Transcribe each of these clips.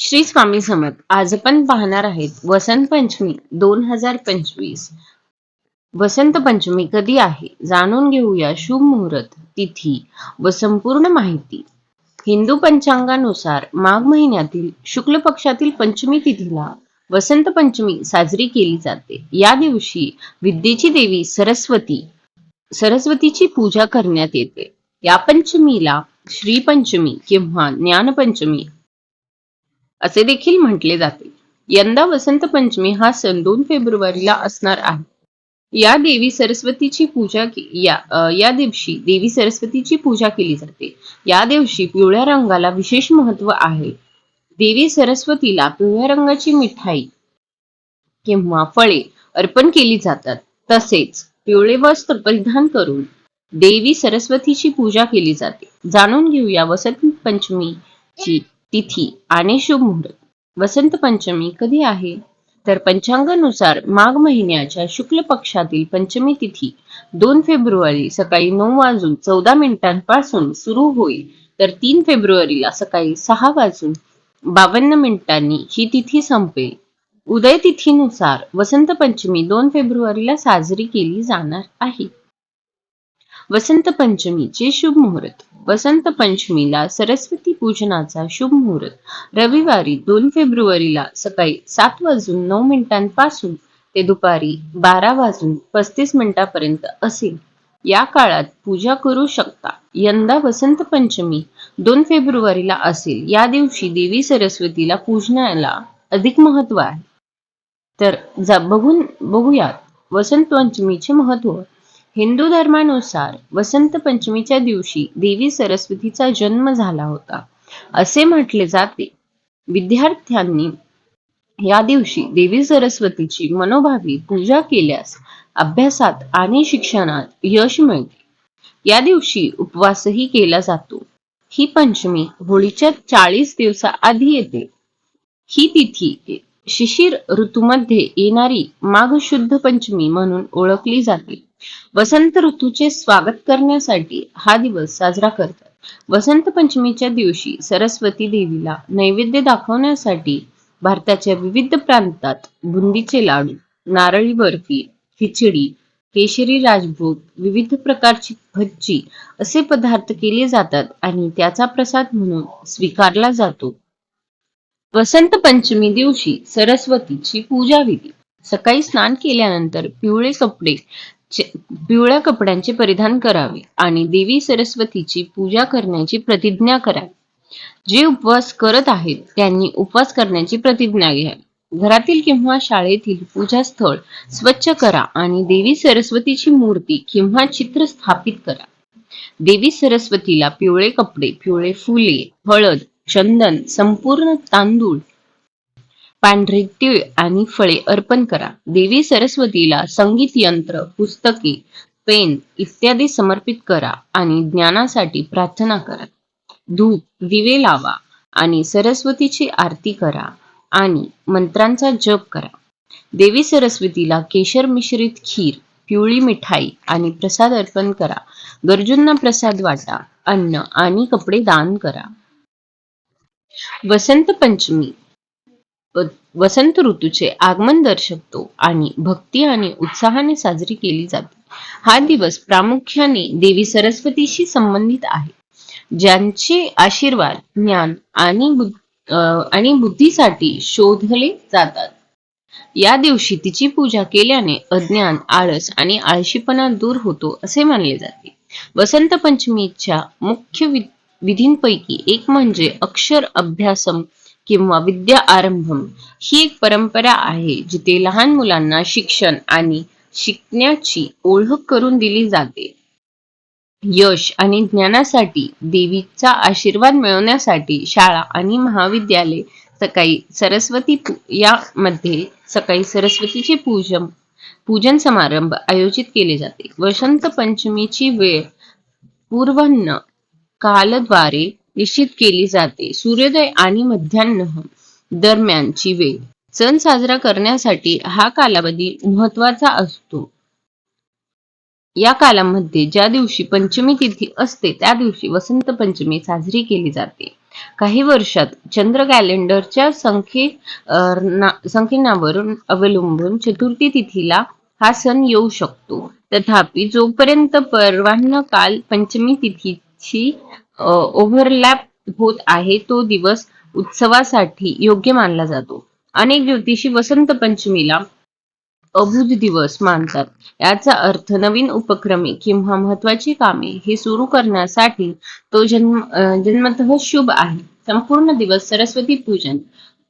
श्री स्वामी समर्थ आज आपण पाहणार आहेत वसंत पंचमी दोन हजार पंचवीस. वसंत पंचमी कधी आहे जाणून घेऊया शुभ मुहूर्त तिथी व संपूर्ण माहिती. हिंदू पंचांगानुसार माघ महिन्यातील शुक्ल पक्षातील पंचमी तिथीला वसंत पंचमी साजरी केली जाते. या दिवशी विद्येची देवी सरस्वती सरस्वतीची पूजा करण्यात येते. या पंचमीला श्रीपंचमी किंवा ज्ञानपंचमी असे देखील म्हटले जाते. यंदा वसंत पंचमी हा सण दोन फेब्रुवारीला असणार आहे. या देवी सरस्वतीची पूजा या या दिवशी देवी सरस्वतीची पूजा केली जाते. या दिवशी पिवळ्या रंगाला विशेष महत्त्व आहे. देवी सरस्वतीला पिवळ्या रंगाची मिठाई किंवा फळे अर्पण केली जातात. तसेच पिवळे वस्त्र परिधान करून देवी सरस्वतीची पूजा केली जाते. जाणून घेऊया वसंत पंचमीची तिथी आणि शुभ मुहूर्त वसंत पंचमी कधी आहे? तर पंचांगानुसार माघ महिन्याच्या शुक्ल पक्षातील पंचमी तिथी दोन फेब्रुवारी सकाळी नऊ वाजून चौदा मिनिटांपासून सुरू होईल. तर तीन फेब्रुवारीला सकाळी सहा वाजून बावन्न मिनिटांनी ही तिथी संपेल. उदय तिथीनुसार वसंत पंचमी दोन फेब्रुवारीला साजरी केली जाणार आहे. वसंत पंचमीचे शुभ मुहूर्त. वसंत पंचमीला सरस्वती पूजनाचा शुभ मुहूर्त. रविवारी दोन फेब्रुवारीला सकाळी सात वाजून नऊ मिनिटांपासून ते दुपारी बारा वाजून पस्तीस मिनिटापर्यंत असेल. या काळात पूजा करू शकता. यंदा वसंत पंचमी दोन फेब्रुवारीला असेल. या दिवशी देवी सरस्वतीला पूजनाला अधिक महत्त्व आहे. तर जा बघून बघूयात. वसंत पंचमीचे महत्त्व हिंदू धर्मानुसार वसंत पंचमीच्या दिवशी देवी सरस्वतीचा जन्म झाला होता. असे म्हटले जाते. विद्यार्थ्यांनी या दिवशी देवी सरस्वतीची मनोभावी पूजा केल्यास अभ्यासात आणि शिक्षणात यश मिळते. या दिवशी उपवासही केला जातो. ही पंचमी होळीच्या चाळीस दिवसाआधी येते. ही तिथी शिशिर ऋतूमध्ये येणारी माघ शुद्ध पंचमी म्हणून ओळखली जाते. वसंत ऋतूचे स्वागत करण्यासाठी हा दिवस साजरा करतात. वसंत पंचमीच्या दिवशी सरस्वती देवीला नैवेद्य दाखवण्यासाठी भारताच्या विविध प्रांतात बुंदीचे लाडू नारळी बर्फी खिचडी केशरी राजभोग विविध प्रकारची भज्जी असे पदार्थ केले जातात आणि त्याचा प्रसाद म्हणून स्वीकारला जातो. वसंत पंचमी दिवशी सरस्वतीची पूजा विधी. सकाळी स्नान केल्यानंतर पिवळे कपडे पिवळ्या कपड्यांचे परिधान करावे आणि देवी सरस्वतीची पूजा करण्याची प्रतिज्ञा करावी. जे उपवास करत आहेत त्यांनी उपवास करण्याची प्रतिज्ञा घ्यावी. घरातील किंवा शाळेतील पूजास्थळ स्वच्छ करा आणि देवी सरस्वतीची मूर्ती किंवा चित्र स्थापित करा. देवी सरस्वतीला पिवळे कपडे पिवळे फुले हळद चंदन संपूर्ण तांदूळ पांढरे तीळ आणि फळे अर्पण करा. देवी सरस्वतीला संगीत यंत्र पुस्तके पेन इत्यादी समर्पित करा आणि ज्ञानासाठी प्रार्थना करा. धूप दिवे लावा आणि सरस्वतीची आरती करा आणि मंत्रांचा जप करा. देवी सरस्वतीला केशर मिश्रित खीर पिवळी मिठाई आणि प्रसाद अर्पण करा. गरजूंना प्रसाद वाटा अन्न आणि कपडे दान करा. वसंत पंचमी. वसंत ऋतूचे आगमन दर्शवतो आणि भक्ती आणि उत्साहाने साजरी केली जाते. हा दिवस प्रामुख्याने देवी सरस्वतीशी संबंधित आहे. ज्यांचे आशीर्वाद ज्ञान आणि बुद्ध- आणि बुद्धीसाठी शोधले जातात. या दिवशी तिची पूजा केल्याने अज्ञान आळस आणि आळशीपणा दूर होतो असे मानले जाते. वसंत पंचमीच्या मुख्य विधींपैकी एक म्हणजे अक्षर अभ्यासम किंवा विद्या आरंभम. ही एक परंपरा आहे जिथे लहान मुलांना शिक्षण आणि शिकण्याची ओळख करून दिली जाते. यश आणि ज्ञानासाठी देवीचा आशीर्वाद मिळवण्यासाठी शाळा आणि महाविद्यालय सकाळी सरस्वती यामध्ये सकाळी सरस्वतीचे पूजन पूजन समारंभ आयोजित केले जाते. वसंत पंचमीची वेळ पूर्वन्न कालद्वारे निश्चित केली जाते. सूर्योदय आणि मध्यान्ह दरम्यानची वेळ. सण साजरा करण्यासाठी हा कालावधी महत्त्वाचा असतो. या कालामध्ये ज्या दिवशी पंचमी तिथी असते त्या दिवशी वसंत पंचमी साजरी केली जाते. काही वर्षात चंद्र कॅलेंडरच्या संख्ये संख्येनावरून अवलंबून चतुर्थी तिथीला हा सण येऊ शकतो. तथापि जोपर्यंत परवान्न काल पंचमी तिथी ची ओव्हरलॅप होत आहे तो दिवस उत्सवासाठी योग्य मानला जातो. अनेक ज्योतिषी वसंत पंचमीला अभूत दिवस मानतात. याचा अर्थ नवीन उपक्रमे किंवा महत्वाची कामे हे सुरू करण्यासाठी तो जन्म जन्मतः शुभ आहे. संपूर्ण दिवस सरस्वती पूजन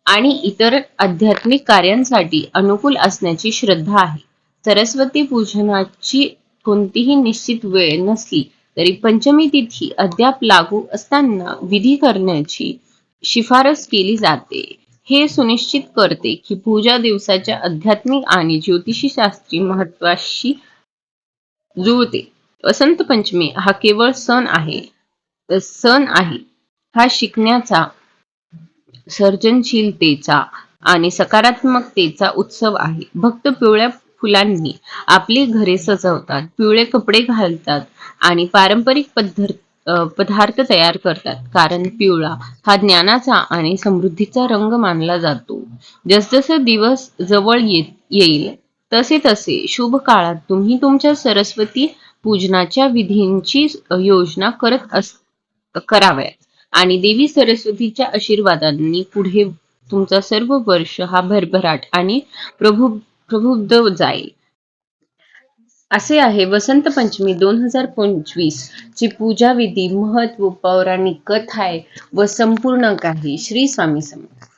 आणि इतर आध्यात्मिक कार्यांसाठी अनुकूल असण्याची श्रद्धा आहे. सरस्वती पूजनाची कोणतीही निश्चित वेळ नसली तरी पंचमी तिथी अद्याप लागू असताना विधी करण्याची शिफारस केली जाते. हे सुनिश्चित करते की पूजा दिवसाच्या आध्यात्मिक आणि ज्योतिषशास्त्री महत्वाशी जुळते. वसंत पंचमी हा केवळ सण आहे सण आहे. हा शिकण्याचा सर्जनशीलतेचा आणि सकारात्मकतेचा उत्सव आहे. भक्त पिवळ्या फुलांनी आपली घरे सजवतात पिवळे कपडे घालतात आणि पारंपरिक पद्धत पदार्थ तयार करतात. कारण पिवळा हा ज्ञानाचा आणि समृद्धीचा रंग मानला जातो. जसजसे दिवस जवळ येत येईल तसे तसे शुभ काळात तुम्ही तुमच्या सरस्वती पूजनाच्या विधींची योजना करत अस कराव्यात. आणि देवी सरस्वतीच्या आशीर्वादांनी पुढे तुमचा सर्व वर्ष हा भरभराट आणि प्रभु प्रबुद्ध जाईल असे आहे वसंत पंचमी दोन हजार पंचवीस ची पूजा विधी महत्त्व पौराणिक कथा आहे व संपूर्ण काही श्री स्वामी समर्थ.